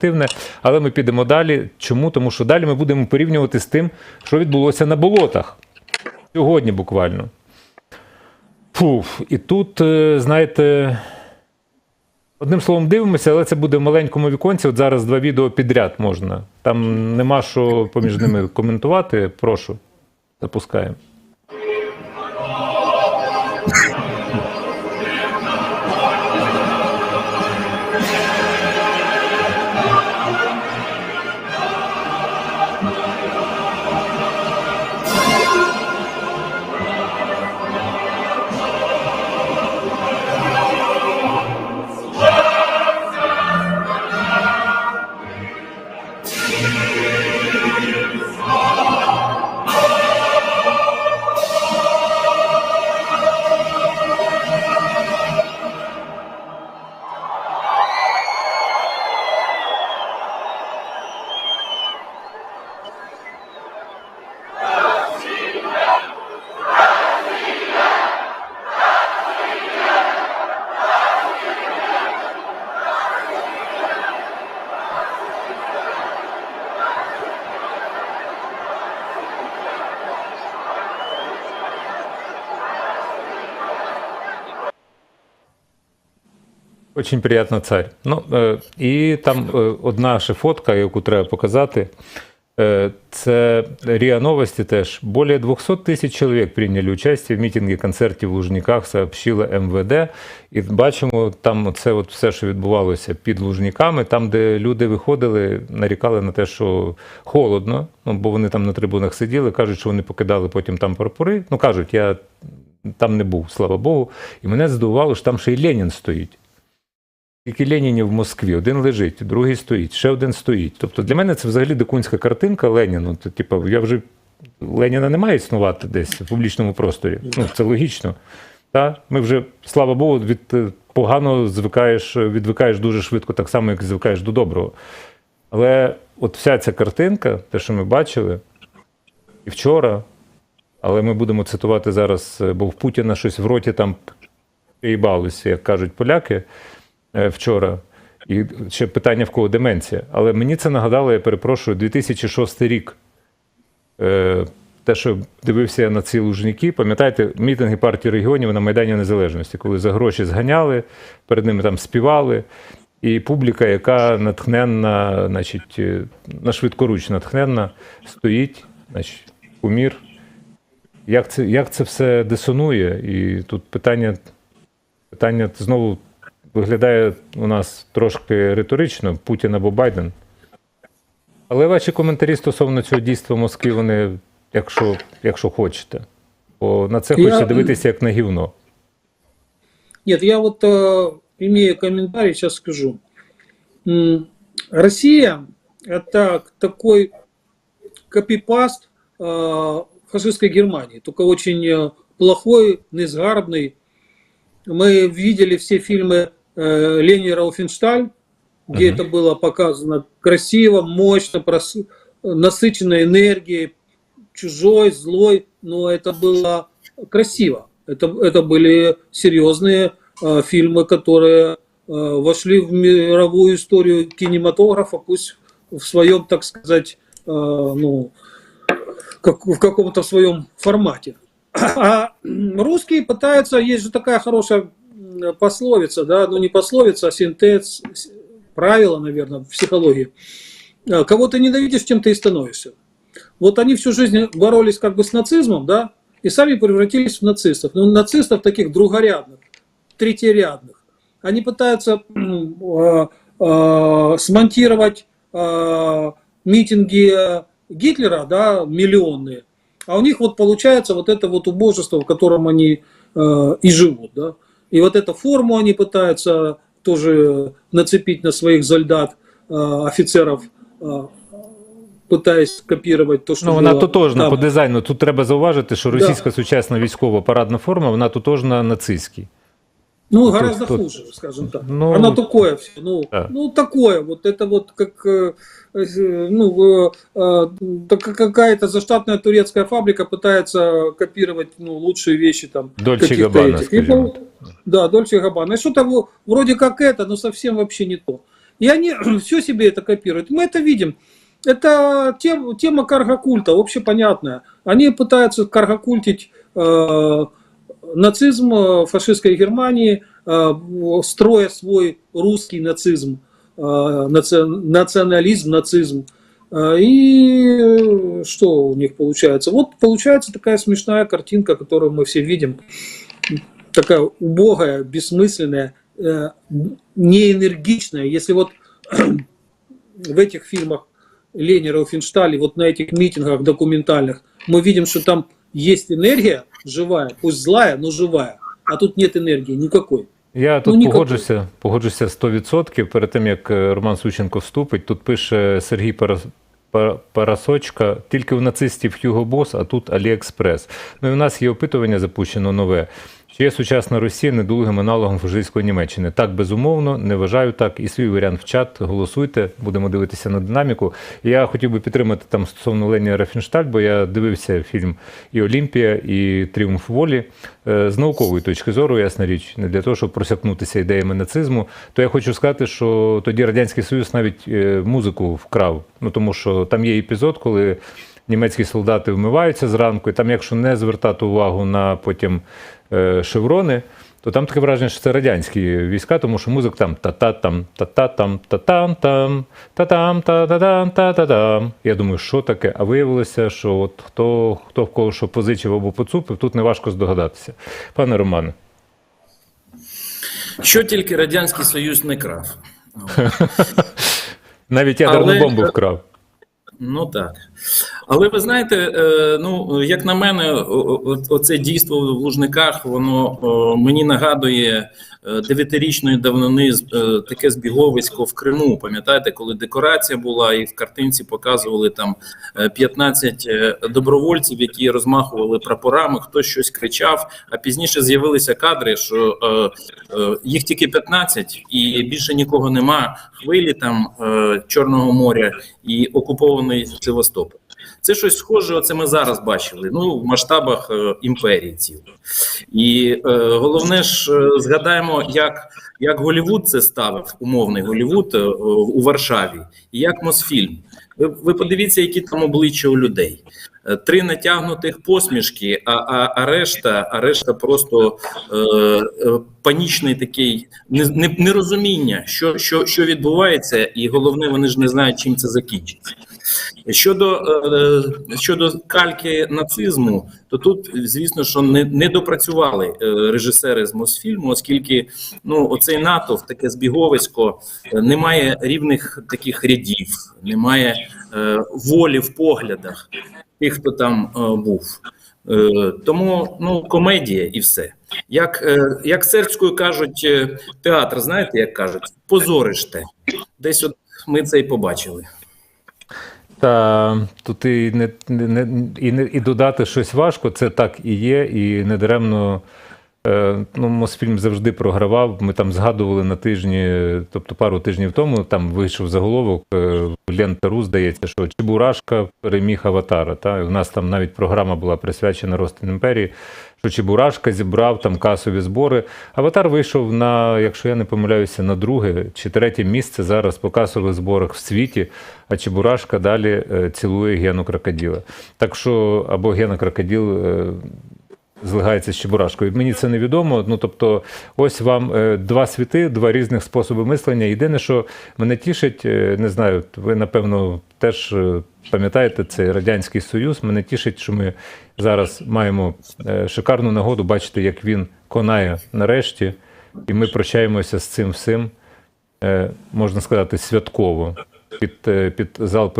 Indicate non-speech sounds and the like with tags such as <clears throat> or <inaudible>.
активне. Але ми підемо далі. Чому? Тому що далі ми будемо порівнювати з тим, що відбулося на болотах. Сьогодні буквально. Фуф, і тут, е, знаєте, одним словом дивимося, але це буде в маленькому віконці. От зараз два відео підряд можна. Там нема що поміж ними коментувати. Прошу, запускаємо. Очень приємно царь. Ну, е, і там е, одна ще фотка, яку треба показати. Е, це РИА Новости теж. Более 200 тисяч чоловік прийняли участь в мітингі, концерті в Лужниках, сообщила МВД. І бачимо, там це от все, що відбувалося під Лужниками, там, де люди виходили, нарікали на те, що холодно, ну, бо вони там на трибунах сиділи, кажуть, що вони покидали потім там прапори. Ну, кажуть, я там не був, слава Богу. І мене здивувало, що там ще й Ленін стоїть. Тільки Ленінів в Москві. Один лежить, другий стоїть, ще один стоїть. Тобто для мене це взагалі дикунська картинка Леніну. Це, типу, я вже Леніна не має існувати десь в публічному просторі. Ну, це логічно. Та? Ми вже, слава Богу, від е, погано звикаєш, відвикаєш дуже швидко, так само, як звикаєш до доброго. Але от вся ця картинка, те, що ми бачили, і вчора, але ми будемо цитувати зараз, е, бо в Путіна щось в роті там приїбалося, як кажуть поляки вчора. І ще питання в кого деменція. Але мені це нагадало, я перепрошую, 2006 рік. Е, Те, що дивився на ці лужники, пам'ятаєте, мітинги партії регіонів на Майдані Незалежності, коли за гроші зганяли, перед ними там співали. І публіка, яка натхненна, значить, е, на швидкоруч натхненна, стоїть, значить, кумір. Як це, як це все дисонує? І тут питання, питання знову виглядає у нас трошки риторично: Путін або Байден. Але ваші коментарі стосовно цього дійства в Москві, вони, якщо, якщо хочете. Бо на це Я- хочеться дивитися як на гівно. Нет, я вот э, имея комментарий, сейчас скажу. М, Россия это такой копипаст э, фашистской Германии, только очень э, плохой, незгарбный. Мы видели все фильмы Э, Лени Рауфеншталь, где Мгм. это было показано красиво, мощно, прос- насыщенно энергией, чужой, злой, но это было красиво. Это, это были серьезные э, фильмы, которые э, вошли в мировую историю кинематографа, пусть в своем, так сказать, э, ну, как, в каком-то своем формате. А русские пытаются, есть же такая хорошая пословица, да, ну не пословица, а синтез, правило, наверное, в психологии. Э, Кого ты ненавидишь, тем ты и становишься. Вот они всю жизнь боролись как бы с нацизмом, да, и сами превратились в нацистов. Но нацистов таких другорядных, третьерядных. Они пытаются э, э, смонтировать э, митинги э, Гитлера, да, миллионные, а у них вот получается вот это вот убожество, в котором они э, и живут, да. И вот эту форму они пытаются тоже нацепить на своих солдат, э, офицеров, э, пытаясь копировать то, что Ну, вона было тотожна там. по дизайну. Тут треба зауважити, що російська сучасна військова парадна форма, вона тотожна нацистській. Ну, Тут- гораздо тут- хуже, скажем так. Ну, Оно такое все. Ну, да. ну, такое. Вот это вот как э, ну, э, какая-то заштатная турецкая фабрика пытается копировать ну, лучшие вещи там. Дольче Габбана, этих. Да, Дольче Габбана. И что-то вроде как это, но совсем вообще не то. И они <clears throat> все себе это копируют. Мы это видим. Это тема, тема каргокульта, общепонятная. Они пытаются каргокультить э, нацизм э, фашистской Германии, э, строя свой русский нацизм, э, наци- национализм, нацизм. И что у них получается? Вот получается такая смешная картинка, которую мы все видим. Такая убогая, бессмысленная, неэнергичная. Если вот <clears throat> в этих фильмах Ленера, Финштали, вот на этих митингах документальных, мы видим, что там есть энергия живая, пусть злая, но живая. А тут нет энергии никакой. Я тут Ну, погоджуся, погоджуся 100%. Перед тим як Роман Сученко вступить, тут пише Сергій Парас... Парасочка, тільки у нацистів Хьюго Бос, а тут Аліекспрес. Ну і в нас є опитування запущено нове. Чи є сучасна Росія недолугим аналогом фашистської Німеччини? Так, безумовно, не вважаю так. І свій варіант в чат. Голосуйте, будемо дивитися на динаміку. Я хотів би підтримати там стосовно Лені Рафіншталь, бо я дивився фільм і Олімпія, і Тріумф волі Е, з наукової точки зору, ясна річ, не для того, щоб просякнутися ідеями нацизму. То я хочу сказати, що тоді Радянський Союз навіть е, музику вкрав. Ну тому що там є епізод, коли німецькі солдати вмиваються зранку, і там, якщо не звертати увагу на потім е, шеврони, то там таке враження, що це радянські війська, тому що музик там та-та-там, та-та-там, та-там-там, та-там, та-та-там, та-та-там. Я думаю, що таке? А виявилося, що от хто, хто в кого що позичив або поцупив, тут неважко здогадатися. Пане Романе. Що тільки Радянський Союз не крав. <laughs> Навіть ядерну Але- бомбу вкрав. Ну так. Але ви знаєте, е, ну як на мене, оце дійство в Лужниках, воно мені нагадує е, дев'ятирічної давнини е, таке збіговисько в Криму. Пам'ятаєте, коли декорація була, і в картинці показували там е, 15 е, добровольців, які розмахували прапорами, хтось щось кричав. А пізніше з'явилися кадри, що їх тільки 15, і більше нікого нема. Хвилі там Чорного моря і окупований Севастополь. Це щось схоже, оце ми зараз бачили. Ну, в масштабах е, імперії цілої. І е, головне ж, е, згадаємо, як, як Голівуд це ставив, умовний Голівуд е, у Варшаві, і як Мосфільм. Ви, ви подивіться, які там обличчя у людей. Е, Три натягнутих посмішки, а, а, а решта, а решта просто е, е, панічний такий не- не- нерозуміння, що, що, що відбувається, і головне, вони ж не знають, чим це закінчиться. Щодо, е, щодо кальки нацизму, то тут, звісно, що не, не допрацювали е, режисери з Мосфільму, оскільки ну, оцей натовп, таке збіговисько, е, немає рівних таких рядів, немає е, волі в поглядах тих, хто там е, був. Е, тому ну, комедія і все. Як, е, як сербською кажуть, е, театр, знаєте, як кажуть, позориште. Десь от ми це і побачили. Та тут і не, не, і, не, і додати щось важко, це так і є, і недаремно. Е, ну, Мосфільм завжди програвав. Ми там згадували на тижні, тобто пару тижнів тому, там вийшов заголовок е, в Лента.ру, здається, що Чебурашка переміг Аватара. Та? У нас там навіть програма була присвячена Ростин імперії, що Чебурашка зібрав там касові збори. Аватар вийшов на, якщо я не помиляюся, на друге чи третє місце зараз по касових зборах в світі, а Чебурашка далі е, цілує Гену Крокоділа. Так що або Гена Крокоділ. Злигається з Чебурашкою. Мені це невідомо. Ну тобто, ось вам е, два світи, два різних способи мислення. Єдине, що мене тішить, е, не знаю, ви напевно теж е, пам'ятаєте цей радянський союз. Мене тішить, що ми зараз маємо шикарну нагоду бачити, як він конає нарешті, і ми прощаємося з цим всім, можна сказати, святково під, під залпи